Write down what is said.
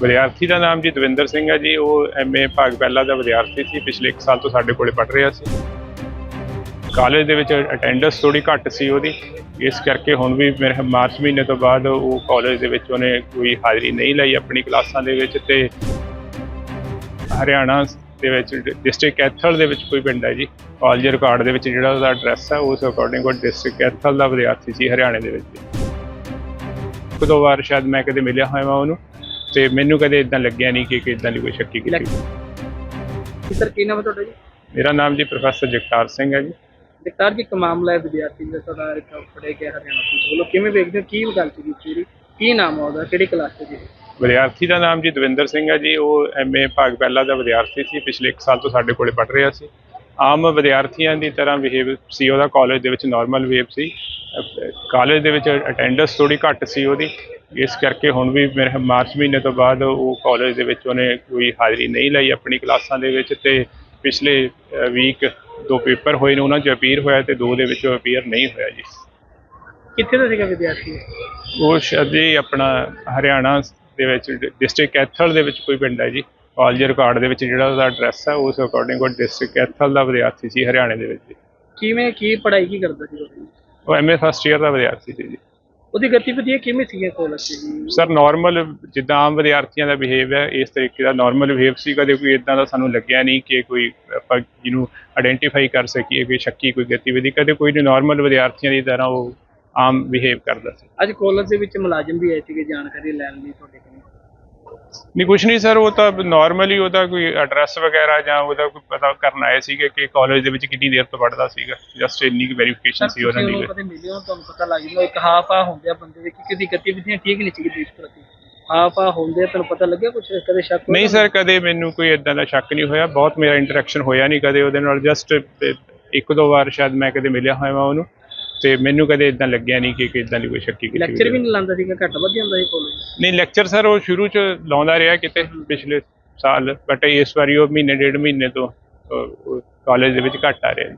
ਵਿਦਿਆਰਥੀ ਦਾ ਨਾਮ ਜੀ ਦਵਿੰਦਰ ਸਿੰਘ ਹੈ ਜੀ। ਉਹ ਐਮਏ ਭਾਗ ਪਹਿਲਾ ਦਾ ਵਿਦਿਆਰਥੀ ਸੀ। ਪਿਛਲੇ 1 ਸਾਲ ਤੋਂ ਸਾਡੇ ਕੋਲੇ ਪੜ੍ਹ ਰਿਹਾ ਸੀ। ਕਾਲਜ ਦੇ ਵਿੱਚ ਅਟੈਂਡੈਂਸ ਥੋੜੀ ਘੱਟ ਸੀ ਉਹਦੀ। ਇਸ ਕਰਕੇ ਹੁਣ ਵੀ ਮੇਰੇ ਮਾਰਚ ਮਹੀਨੇ ਤੋਂ ਬਾਅਦ ਉਹ ਕਾਲਜ ਦੇ ਵਿੱਚ ਉਹਨੇ ਕੋਈ ਹਾਜ਼ਰੀ ਨਹੀਂ ਲਈ ਆਪਣੀ ਕਲਾਸਾਂ ਦੇ ਵਿੱਚ ਤੇ ਹਰਿਆਣਾ ਦੇ ਵਿੱਚ ਡਿਸਟ੍ਰਿਕਟ ਕੈਥਲ ਦੇ ਵਿੱਚ ਕੋਈ ਪਿੰਡ ਹੈ ਜੀ। ਕਾਲਜ ਰਿਕਾਰਡ ਦੇ ਵਿੱਚ ਜਿਹੜਾ ਉਹਦਾ ਐਡਰੈਸ ਹੈ, ਉਸ ਅਕੋਰਡਿੰਗ ਉਹ ਡਿਸਟ੍ਰਿਕਟ ਕੈਥਲ ਦਾ ਵਿਦਿਆਰਥੀ ਸੀ ਹਰਿਆਣੇ ਦੇ ਵਿੱਚ। ਇੱਕ ਦੋ ਵਾਰ ਸ਼ਾਇਦ ਮੈਂ ਕਦੇ ਮਿਲਿਆ ਹੋਇਆ ਮੈਂ ਉਹਨੂੰ। ਤੇ ਮੈਨੂੰ ਕਦੇ ਇਦਾਂ ਲੱਗਿਆ ਨਹੀਂ ਕਿ ਕਿ ਇਦਾਂ ਦੀ ਕੋਈ ਸ਼ੱਕੀ ਕੀਤੀ ਸਰ ਕੀ ਨਾਮ ਹੈ ਤੁਹਾਡਾ ਜੀ? ਮੇਰਾ ਨਾਮ ਜੀ ਪ੍ਰੋਫੈਸਰ ਜਗਤਾਰ ਸਿੰਘ ਹੈ ਜੀ। ਜਗਤਾਰ ਜੀ ਇੱਕ ਮਾਮਲਾ ਹੈ ਵਿਦਿਆਰਥੀ ਦਾ ਤੁਹਾਡਾ ਇੱਕ ਫੜੇ ਗਿਆ ਹਰਿਆਣਾ ਪੁਲਿਸ ਵੱਲੋਂ ਕਿਵੇਂ ਵੇਖਦੇ ਹੋ? ਕੀ ਗੱਲ ਸੀ ਪੂਰੀ ਕੀ ਨਾਮ ਆ ਉਹਦਾ? ਕਿਹੜੀ ਕਲਾਸ ਚ ਜੀ ਵਿਦਿਆਰਥੀ ਦਾ ਨਾਮ ਜੀ ਦਵਿੰਦਰ ਸਿੰਘ ਹੈ ਜੀ। ਉਹ ਐਮਏ ਭਾਗ ਪਹਿਲਾ ਦਾ ਵਿਦਿਆਰਥੀ ਸੀ ਪਿਛਲੇ 1 ਸਾਲ ਤੋਂ ਸਾਡੇ ਕੋਲੇ ਪੜ੍ਹ ਰਿਹਾ ਸੀ। ਆਮ ਵਿਦਿਆਰਥੀਆਂ ਦੀ ਤਰ੍ਹਾਂ ਬਿਹੇਵ ਸੀ ਉਹਦਾ ਕਾਲਜ ਦੇ ਵਿੱਚ ਨਾਰਮਲ ਵੇਵ ਸੀ। ਕਾਲਜ ਦੇ ਵਿੱਚ ਅਟੈਂਡੈਂਸ ਥੋੜੀ ਘੱਟ ਸੀ ਉਹਦੀ। ਇਸ ਕਰਕੇ ਹੁਣ ਵੀ ਮੇਰੇ ਮਾਰਚ ਮਹੀਨੇ ਤੋਂ ਬਾਅਦ ਉਹ ਕਾਲਜ ਦੇ ਵਿੱਚ ਉਹਨੇ ਕੋਈ ਹਾਜ਼ਰੀ ਨਹੀਂ ਲਈ ਆਪਣੀ ਕਲਾਸਾਂ ਦੇ ਵਿੱਚ ਤੇ ਪਿਛਲੇ ਵੀਕ ਦੋ ਪੇਪਰ ਹੋਏ ਨੇ ਉਹਨਾਂ 'ਚ ਅਪੀਅਰ ਹੋਇਆ ਤੇ ਦੋ ਦੇ ਵਿੱਚ ਅਪੀਅਰ ਨਹੀਂ ਹੋਇਆ ਜੀ। ਕਿੱਥੇ ਦਾ ਸੀਗਾ ਵਿਦਿਆਰਥੀ? ਉਹ ਸ਼ਾਇਦ ਜੀ ਆਪਣਾ ਹਰਿਆਣਾ ਦੇ ਵਿੱਚ ਡਿਸਟ੍ਰਿਕਟ ਕੈਥਲ ਦੇ ਵਿੱਚ ਕੋਈ ਪਿੰਡ ਹੈ ਜੀ। ਕਾਲਜ ਰਿਕਾਰਡ ਦੇ ਵਿੱਚ ਜਿਹੜਾ ਉਹਦਾ ਐਡਰੈਸ ਹੈ ਉਸ ਅਕੋਰਡਿੰਗ ਉਹ ਡਿਸਟ੍ਰਿਕਟ ਕੈਥਲ ਦਾ ਵਿਦਿਆਰਥੀ ਸੀ ਹਰਿਆਣੇ ਦੇ ਵਿੱਚ। ਕਿਵੇਂ ਕੀ ਪੜ੍ਹਾਈ ਕੀ ਕਰਦਾ ਸੀ ਉਹ? ਐਮਏ ਫਸਟ ਇਅਰ ਦਾ ਵਿਦਿਆਰਥੀ ਸੀ ਜੀ। ਉਹਦੀ ਗਤੀਵਿਧੀਆਂ ਕਿਵੇਂ ਸੀਗੀਆਂ ਕਾਲਜ ਜੀ ਸਰ ਨਾਰਮਲ ਜਿੱਦਾਂ ਆਮ ਵਿਦਿਆਰਥੀਆਂ ਦਾ ਬਿਹੇਵ ਹੈ ਇਸ ਤਰੀਕੇ ਦਾ ਨਾਰਮਲ ਬਿਹੇਵ ਸੀ। ਕਦੇ ਕੋਈ ਇਦਾਂ ਦਾ ਸਾਨੂੰ ਲੱਗਿਆ ਨਹੀਂ ਕਿ ਕੋਈ ਆਪਾਂ ਜਿਹਨੂੰ ਆਇਡੈਂਟੀਫਾਈ ਕਰ ਸਕੀਏ ਕੋਈ ਸ਼ੱਕੀ ਕੋਈ ਗਤੀਵਿਧੀ। ਕਦੇ ਕੋਈ ਨਹੀਂ ਨਾਰਮਲ ਵਿਦਿਆਰਥੀਆਂ ਦੀ ਤਰ੍ਹਾਂ ਉਹ ਆਮ ਬਿਹੇਵ ਕਰਦਾ ਸੀ। ਅੱਜ ਕਾਲਜ ਦੇ ਵਿੱਚ ਮੁਲਾਜ਼ਮ ਵੀ ਆਏ ਸੀਗੇ ਜਾਣਕਾਰੀ ਲੈਣ ਲਈ ਤੁਹਾਡੇ ਕੋਲ। ਨਹੀਂ ਕੁਛ ਨਹੀਂ ਸਰ ਉਹ ਤਾਂ ਨਾਰਮਲੀ ਉਹਦਾ ਕੋਈ ਐਡਰੈਸ ਵਗੈਰਾ ਜਾਂ ਉਹਦਾ ਕੋਈ ਪਤਾ ਕਰਨ ਆਏ ਸੀਗੇ ਕਿ ਕਾਲਜ ਦੇ ਵਿੱਚ ਕਿੰਨੀ ਦੇਰ ਤੋਂ ਪੜ੍ਹਦਾ ਸੀਗਾ। ਜਸਟ ਇੰਨੀ ਕੁ ਵੈਰੀਫਿਕੇਸ਼ਨ ਸੀ ਉਹਨਾਂ ਦੀ। ਕਦੇ ਮਿਲੇ ਹੋ? ਤੁਹਾਨੂੰ ਪਤਾ ਲੱਗ ਜਾਂਦਾ ਇੱਕ ਹਾਫ ਆ ਹੁੰਦੇ ਆ ਬੰਦੇ ਦੇ ਕਿ ਕਿਹਦੀ ਗਤੀਵਿਧੀਆਂ ਠੀਕ ਨਹੀਂ ਸੀਗੀ ਦੇਸ਼ ਪ੍ਰਤੀ। ਹਾਫ ਆ ਹੁੰਦੇ ਆ ਤੁਹਾਨੂੰ ਪਤਾ ਲੱਗਿਆ ਕੁਝ ਕਦੇ ਸ਼ੱਕ ਨਹੀਂ ਸਰ ਕਦੇ ਮੈਨੂੰ ਕੋਈ ਇਦਾਂ ਦਾ ਸ਼ੱਕ ਨਹੀਂ ਹੋਇਆ। ਬਹੁਤ ਮੇਰਾ ਇੰਟਰੈਕਸ਼ਨ ਹੋਇਆ ਨਹੀਂ ਕਦੇ ਉਹਦੇ ਨਾਲ ਜਸਟ ਇੱਕ ਦੋ ਵਾਰ ਸ਼ਾਇਦ ਮੈਂ ਕਦੇ ਮਿਲਿਆ ਹੋਇਆ ਉਹਨੂੰ। ਤੇ ਮੈਨੂੰ ਕਦੇ ਇਦਾਂ ਲੱਗਿਆ ਨਹੀਂ ਕਿ ਕਿ ਇਦਾਂ ਦੀ ਕੋਈ ਸ਼ੱਕੀ ਕੀਤੀ ਲੈਕਚਰ ਵੀ। ਨਹੀਂ ਲਾਉਂਦਾ ਸੀਗਾ ਘੱਟ ਵੱਧ ਜਾਂਦਾ ਸੀ ਕਾਲਜ ਨਹੀਂ ਲੈਕਚਰ ਸਰ ਉਹ ਸ਼ੁਰੂ ਚ ਲਾਉਂਦਾ ਰਿਹਾ ਕਿਤੇ ਪਿਛਲੇ ਸਾਲ ਬਟ ਇਸ ਵਾਰੀ ਉਹ ਮਹੀਨੇ, ਡੇਢ ਮਹੀਨੇ ਤੋਂ ਕਾਲਜ ਦੇ ਵਿੱਚ ਘੱਟ ਆ ਰਿਹਾ। ਜੀ